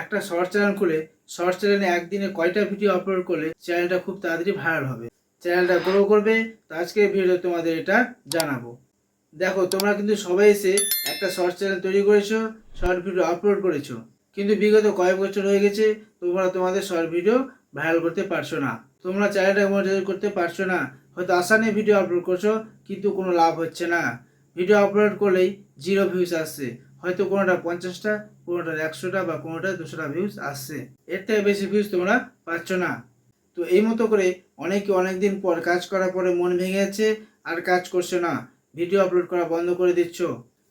একটা short channel খুলে, short চ্যানেলে একদিনে কয়টা ভিডিও আপলোড করলে চ্যানেলটা খুব তাড়াতাড়ি ভাইরাল হবে? চ্যানেলটা গ্রো করবে, তো আজকের ভিডিও তোমাদের এটা জানাব। দেখো, তোমরা কিন্তু সবাই এসে একটা শর্ট চ্যানেল তৈরি করেছ শর্ট ভিডিও আপলোড করেছ। কিন্তু বিগত কয়েক বছর হয়ে গেছে, তোমরা তোমাদের শর্ট ভিডিও ভাইরাল করতে পারছ না। তোমরা চ্যানেলটা মনিটাইজ করতে পারছ না, হয়তো আশা নিয়ে ভিডিও আপলোড করছ, কিন্তু কোনো লাভ হচ্ছে না। ভিডিও আপলোড করলেই জিরো ভিউজ আসছে। হয়তো কোনোটা পঞ্চাশটা কোনোটা একশোটা বা কোনোটা দুশোটা ভিউজ আসছে। এর থেকে বেশি ভিউজ তোমরা পাচ্ছ না। তো এই মতো করে অনেকে অনেকদিন পর কাজ করার পরে মন ভেঙে যাচ্ছে আর কাজ করছে না। ভিডিও আপলোড করা বন্ধ করে দিচ্ছ।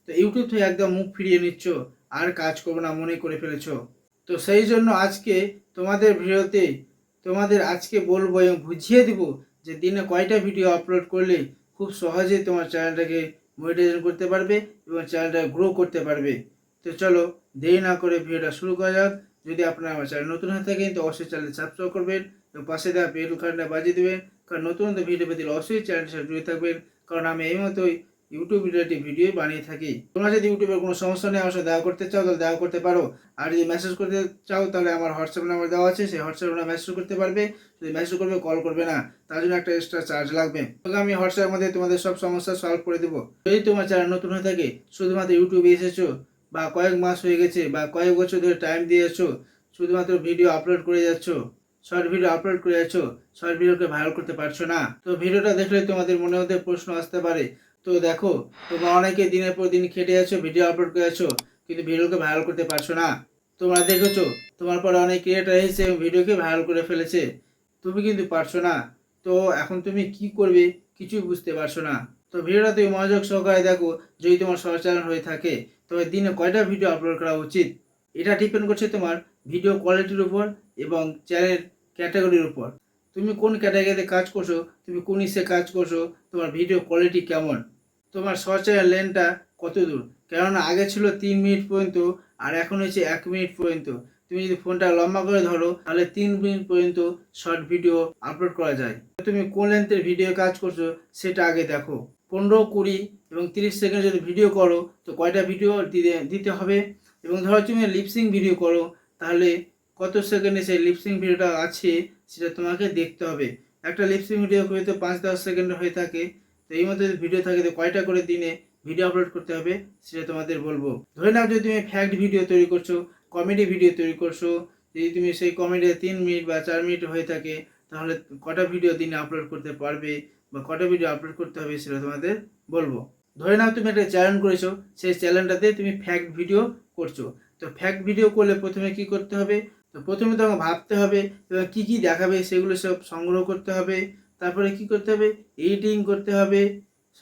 তো ইউটিউব থেকে একদম মুখ ফিরিয়ে নিচ্ছ, আর কাজ করব না মনে করে ফেলেছো। তো সেই জন্য আজকে তোমাদের ভিডিওতে, তোমাদের আজকে বলব এবং বুঝিয়ে দিব যে দিনে কয়টা ভিডিও আপলোড করলে খুব সহজেই তোমার চ্যানেলটাকে মনিটাইজেশন করতে পারবে এবং চ্যানেলটা গ্রো করতে পারবে। তো চলো, দেরি না করে ভিডিওটা শুরু করা যাক। যদি আপনারা আমার চ্যানেল নতুন হয়ে থাকেন, তো অবশ্যই চ্যানেল সাবস্ক্রাইব করবেন এবং পাশে দেওয়া বেল কারণটা বাজিয়ে দেবেন। কারণ নতুন নতুন ভিডিও পেতে অবশ্যই চ্যানেলটির সাথে জুড়ে থাকবেন। কারণ আমি এই মতোই ইউটিউব রিলেটিভ ভিডিও বানিয়ে থাকি। তোমরা যদি ইউটিউবের কোনো সমস্যা নেই, আমার দেখা করতে চাও, তাহলে দেখা করতে পারো। আর যদি মেসেজ করতে চাও, তাহলে আমার হোয়াটসঅ্যাপ নাম্বার দেওয়া আছে, সেই হোয়াটসঅ্যাপ নাম্বার মেসেজ করতে পারবে। যদি মেসেজ করবে কল করবে না, তার জন্য একটা এক্সট্রা চার্জ লাগবে। তবে আমি হোয়াটসঅ্যাপের মধ্যে তোমাদের সব সমস্যা সলভ করে দেবো। যদি তোমার চ্যানেল নতুন হয়ে থাকে, শুধুমাত্র ইউটিউবে এসেছ, বা কয়েক মাস হয়ে গেছে, বা কয়েক বছর ধরে টাইম দিয়েছ শুধুমাত্র ভিডিও আপলোড করে যাচ্ছ শর্ট ভিডিও আপলোড করে যাচ্ছ শর্ট ভিডিওকে ভাইরাল করতে পারছ না। তো ভিডিওটা দেখলে তোমাদের মনে মধ্যে প্রশ্ন আসতে পারে তো দেখো, তোমরা অনেকে দিনের পর দিন খেটে যাচ্ছ ভিডিও আপলোড করে যাচ্ছ, কিন্তু ভিডিওকে ভাইরাল করতে পারছ না। তোমরা দেখেছ, তোমার পরে অনেক ক্রিয়েটার এসেছে ভিডিওকে ভাইরাল করে ফেলেছে। তুমি কিন্তু পারছ না। তো এখন তুমি কি করবে, কিছুই বুঝতে পারছ না। তো ভিডিওটা তুমি মনোযোগ সহকারে দেখো, যদি তোমার সচেতন হয়ে থাকে, তবে দিনে কয়টা ভিডিও আপলোড করা উচিত? এটা ডিপেন্ড করছে তোমার ভিডিও কোয়ালিটির উপর এবং চ্যানেল ক্যাটাগরির উপর। তুমি কোন ক্যাটাগরিতে কাজ করছ, তুমি কোন ইসে কাজ করছ, তোমার ভিডিও কোয়ালিটি কেমন? তোমার সচেতন লেনটা কত দূর? কেননা আগে ছিল তিন মিনিট পর্যন্ত, আর এখন হচ্ছে এক মিনিট পর্যন্ত। তুমি যদি ফোনটা লম্বা করে ধরো, তাহলে তিন মিনিট পর্যন্ত শর্ট ভিডিও আপলোড করা যায়। তুমি কোন লেন্থের ভিডিও কাজ করছ, সেটা আগে দেখো। পনেরো, কুড়ি এবং তিরিশ সেকেন্ড যদি ভিডিও করো, তো কয়টা ভিডিও দিতে দিতে হবে? এবং ধরো তুমি লিপসিং ভিডিও করো, তাহলে কত সেকেন্ডে সেই লিপসিং ভিডিওটা আছে, সেটা তোমাকে দেখতে হবে। একটা লিপসিং ভিডিও হয়তো পাঁচ, দশ সেকেন্ড হয়ে থাকে। তো এই মধ্যে ভিডিও থাকে, তো কয়টা করে দিনে ভিডিও আপলোড করতে হবে সেটা তোমাদের বলব। ধরে নাও যদি তুমি ফ্যাক্ট ভিডিও তৈরি করছ কমেডি ভিডিও তৈরি করছ, যদি তুমি সেই কমেডি তিন মিনিট বা চার মিনিট হয়ে থাকে, তাহলে কটা ভিডিও দিনে আপলোড করতে পারবে বা কটা ভিডিও আপলোড করতে হবে সেটা তোমাদের বলব। ধরে নাও তুমি একটা চ্যানেল করেছ, সেই চ্যানেলটাতে তুমি ফ্যাক্ট ভিডিও করছ। তো ফ্যাক্ট ভিডিও করলে প্রথমে কি করতে হবে? তো প্রথমে তোমাকে ভাবতে হবে এবং কী কী দেখাবে সেগুলো সব সংগ্রহ করতে হবে। তারপরে কি করতে হবে? এডিটিং করতে হবে।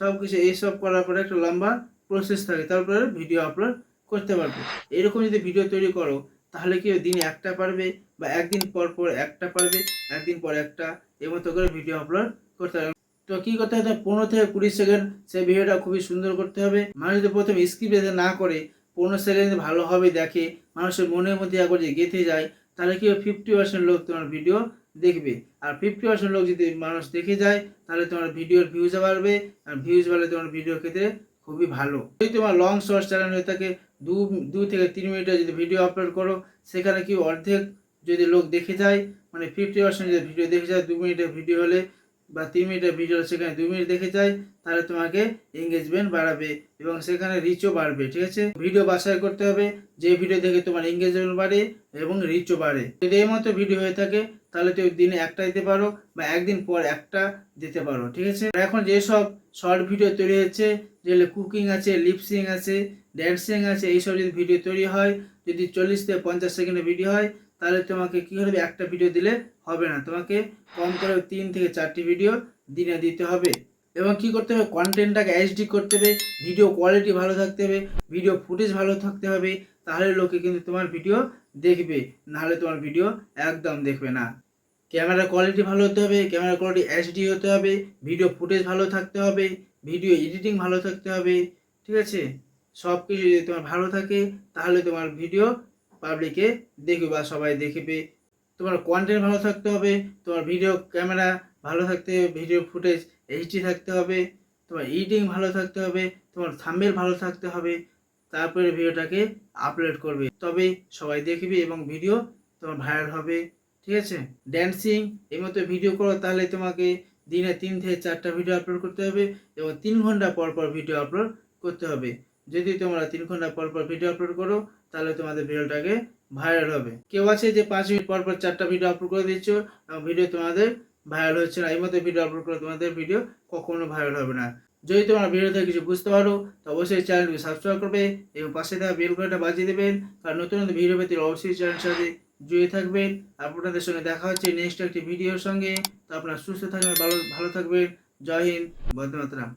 সব কিছু এইসব করার পরে একটা লম্বা প্রসেস থাকে। তারপরে ভিডিও আপলোড করতে পারবে। এরকম যদি ভিডিও তৈরি করো, তাহলে কি দিনে একটা পারবে বা একদিন পর পর একটা পারবে, একদিন পর একটা মতো করে ভিডিও আপলোড করতে পারবে তো কি করতে হবে? পনেরো থেকে কুড়ি সেকেন্ড সেই ভিডিওটা খুবই সুন্দর করতে হবে। মানুষ যদি প্রথমে স্ক্রিপ্ট না করে, পনেরো সেকেন্ড ভালোভাবে দেখে, মানুষের মনের মধ্যে একবার যে গেঁথে যায়, তাহলে কি ফিফটি পার্সেন্ট লোক তোমার ভিডিও দেখবে। আর ফিফটি পার্সেন্ট লোক যদি মানুষ দেখে যায়, তাহলে তোমার ভিডিওর ভিউজ বাড়বে, আর ভিউজ বাড়লে তোমার ভিডিও ক্ষেত্রে খুবই ভালো। যদি তোমার লং শর্ট চ্যানেল হয়ে থাকে, দু থেকে তিন মিনিটের যদি ভিডিও আপলোড করো, সেখানে কি অর্ধেক যদি লোক দেখে যায় মানে ফিফটি পার্সেন্ট যদি ভিডিও দেখে যায়, দু মিনিটের ভিডিও হলে বা তিন মিনিটের ভিডিও সেখানে দু মিনিট দেখে যায়, তাহলে তোমাকে এঙ্গেজমেন্ট বাড়াবে এবং সেখানে রিচও বাড়বে, ঠিক আছে? ভিডিও বাছাই করতে হবে, যে ভিডিও দেখে তোমার এঙ্গেজমেন্ট বাড়ে এবং রিচও বাড়ে। যদি এই মতো ভিডিও হয়ে থাকে তাহলে তুমি দিনে একটা দিতে পারো বা একদিন পর একটা দিতে পারো, ঠিক আছে? এখন যেসব শর্ট ভিডিও তৈরি হচ্ছে, যেগুলো কুকিং আছে লিপসিং আছে ড্যান্সিং আছে, এইসব যদি ভিডিও তৈরি হয়, যদি চল্লিশ থেকে পঞ্চাশ সেকেন্ডের ভিডিও হয়, তাহলে তোমাকে কী হবে? একটা ভিডিও দিলে হবে না। তোমাকে কম করে তিন থেকে চারটি ভিডিও দিনে দিতে হবে। এবং কি করতে হবে? কন্টেন্টটাকে এইচডি করতে হবে ভিডিও কোয়ালিটি ভালো থাকতে হবে ভিডিও ফুটেজ ভালো থাকতে হবে, তাহলে লোকে কিন্তু তোমার ভিডিও দেখবে। নাহলে তোমার ভিডিও একদম দেখবে না। ক্যামেরা কোয়ালিটি ভালো হতে হবে, ক্যামেরা কোয়ালিটি এইচডি হতে হবে, ভিডিও ফুটেজ ভালো থাকতে হবে, ভিডিও এডিটিং ভালো থাকতে হবে, ঠিক আছে? সব কিছু যদি তোমার ভালো থাকে, তাহলে তোমার ভিডিও পাবলিকে দেখবে বা সবাই দেখবে। তোমার কন্টেন্ট ভালো থাকতে হবে, তোমার ভিডিও ক্যামেরা ভালো থাকতে হবে, ভিডিও ফুটেজ এইচডি থাকতে হবে, তোমার এডিটিং ভালো থাকতে হবে, তোমার থাম্বেল ভালো থাকতে হবে, তারপরে ভিডিওটাকে আপলোড করবে। তবে সবাই দেখবে এবং ভিডিও তোমার ভাইরাল হবে। ঠিক আছে? ড্যান্সিং এই মতো ভিডিও করো, তাহলে তোমাকে দিনে তিন থেকে চারটা ভিডিও আপলোড করতে হবে এবং তিন ঘণ্টা পর পর ভিডিও আপলোড করতে হবে। যদি তোমরা তিন ঘণ্টা পর পর ভিডিও আপলোড করো, তাহলে তোমাদের ভিডিওটাকে ভাইরাল হবে। কেউ আছে যে পাঁচ মিনিট পর পর চারটা ভিডিও আপলোড করে দিচ্ছ ভিডিও তোমাদের ভাইরাল হচ্ছে না, এই মতো ভিডিও আপলোড করে তোমাদের ভিডিও কখনো ভাইরাল হবে না। যদি তোমরা ভিডিও থেকে কিছু বুঝতে পারো, তো অবশ্যই চ্যানেলকে সাবস্ক্রাইব করবে এবং পাশে থাকা বেল ঘণ্টা বাজিয়ে দেবেন। কারণ নতুন নতুন ভিডিও পেতে অবশ্যই চ্যানেল সাথে জুড়ে থাকবেন আপনাদের সঙ্গে দেখা হচ্ছে নেক্সট একটি ভিডিওর সঙ্গে। তো আপনারা সুস্থ থাকবেন, ভালো ভালো থাকবেন। জয় হিন্দ, বন্দে মাতরম।